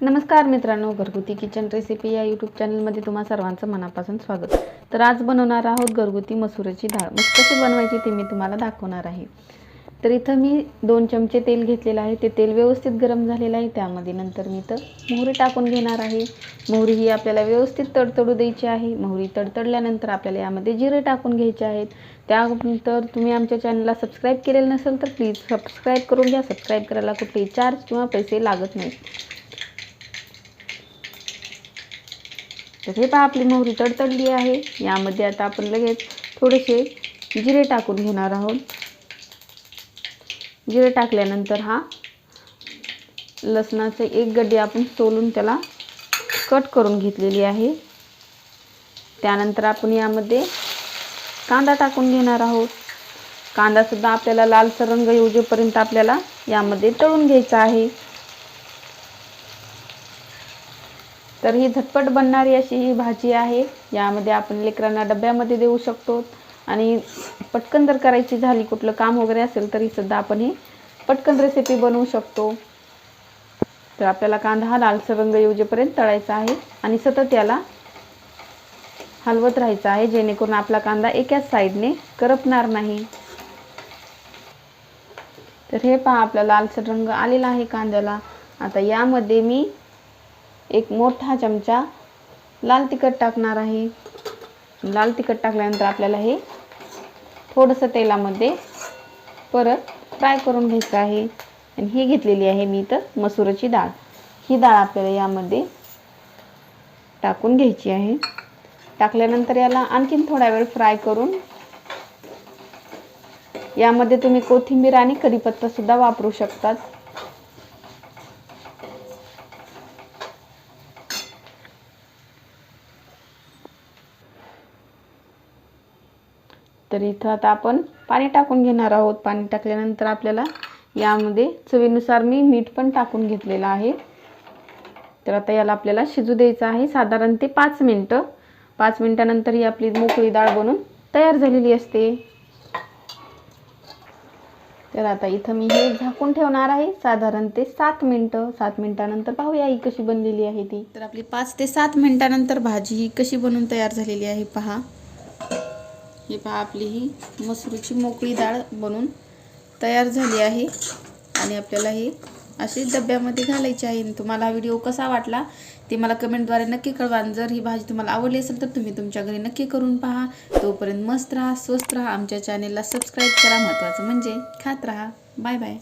नमस्कार मित्रांनो घरगुती किचन रेसिपी या यूट्यूब चॅनलमध्ये तुम्हा सर्वांचं मनापासून स्वागत. तर आज बनवणार आहोत घरगुती मसुराची डाळ. मग कशी बनवायची ते मी तुम्हाला दाखवणार आहे. तर इथं मी दोन चमचे तेल घेतलेलं आहे. ते तेल व्यवस्थित गरम झालेलं आहे. त्यामध्ये नंतर मी तर मोहरी टाकून घेणार आहे. मोहरी ही आपल्याला व्यवस्थित तडतडू द्यायची आहे. मोहरी तडतडल्यानंतर आपल्याला यामध्ये जिरे टाकून घ्यायचे आहेत. त्यानंतर तुम्ही आमच्या चॅनलला सबस्क्राईब केलेलं नसेल तर प्लीज सबस्क्राईब करून घ्या. सबस्क्राईब करायला कुठलेही चार्ज किंवा पैसे लागत नाहीत. तर हे पहा आपली मोहरी तडतडली आहे. यामध्ये आता आपण लगेच थोडेसे जिरे टाकून घेणार आहोत. जिरे टाकल्यानंतर हा लसणाचे एक गड्डी आपण सोलून त्याला कट करून घेतलेली आहे. त्यानंतर आपण यामध्ये कांदा टाकून घेणार आहोत. कांदासुद्धा आपल्याला लालसर रंग येऊजेपर्यंत आपल्याला यामध्ये तळून घ्यायचा आहे. तर ही झटपट बनणारी अशी ही भाजी आहे. यामध्ये आपण लेकरांना डब्यामध्ये देऊ शकतो. आणि पटकन जर करायची झाली कुठलं काम वगैरे असेल तरी सुद्धा आपण ही पटकन रेसिपी बनवू शकतो. तर आपल्याला कांदा हा लालसर रंग येऊजेपर्यंत तळायचा आहे आणि सतत याला हलवत राहायचं आहे जेणेकरून आपला कांदा एकाच साईडने करपणार नाही. तर हे पहा आपला लालसर रंग आलेला आहे कांद्याला. आता यामध्ये मी एक मोठा चमचा लाल तिखट टाकणार आहे. लाल तिखट टाकल्यानंतर आपल्याला हे थोडंसं तेलामध्ये परत फ्राय करून घ्यायचं आहे. आणि ही घेतलेली आहे मी तर मसुराची डाळ. ही डाळ आपल्याला यामध्ये टाकून घ्यायची आहे. टाकल्यानंतर याला आणखीन थोडा वेळ फ्राय करून यामध्ये तुम्ही कोथिंबीर आणि कढीपत्तासुद्धा वापरू शकतात. तर इथं आता आपण पाणी टाकून घेणार आहोत. पाणी टाकल्यानंतर आपल्याला यामध्ये चवीनुसार मी मीठ पण टाकून घेतलेलं आहे. तर आता याला आपल्याला शिजू द्यायचं आहे साधारण ते पाच मिनटं. पाच मिनटानंतर ही आपली मोकळी डाळ बनून तयार झालेली असते. तर आता इथं मी हे झाकून ठेवणार आहे. साधारण ते सात मिनटं. सात मिनटानंतर पाहूया ही कशी बनलेली आहे ती. तर आपली पाच ते सात मिनटानंतर भाजी ही कशी बनून तयार झालेली आहे पहा. हे पहा आपली ही मसूरची मोकळी डाळ बनून तयार झाली आहे. आणि आपल्याला हे अशी डब्यामध्ये घालायची आहे. तुम्हाला हा व्हिडिओ कसा वाटला ते मला कमेंटद्वारे नक्की कळवा. आणि जर ही भाजी तुम्हाला आवडली असेल तर तुम्ही तुमच्या घरी नक्की करून पहा. तोपर्यंत मस्त राहा स्वस्त राहा. आमच्या चॅनेलला सबस्क्राईब करा. महत्त्वाचं म्हणजे खात राहा. Bye bye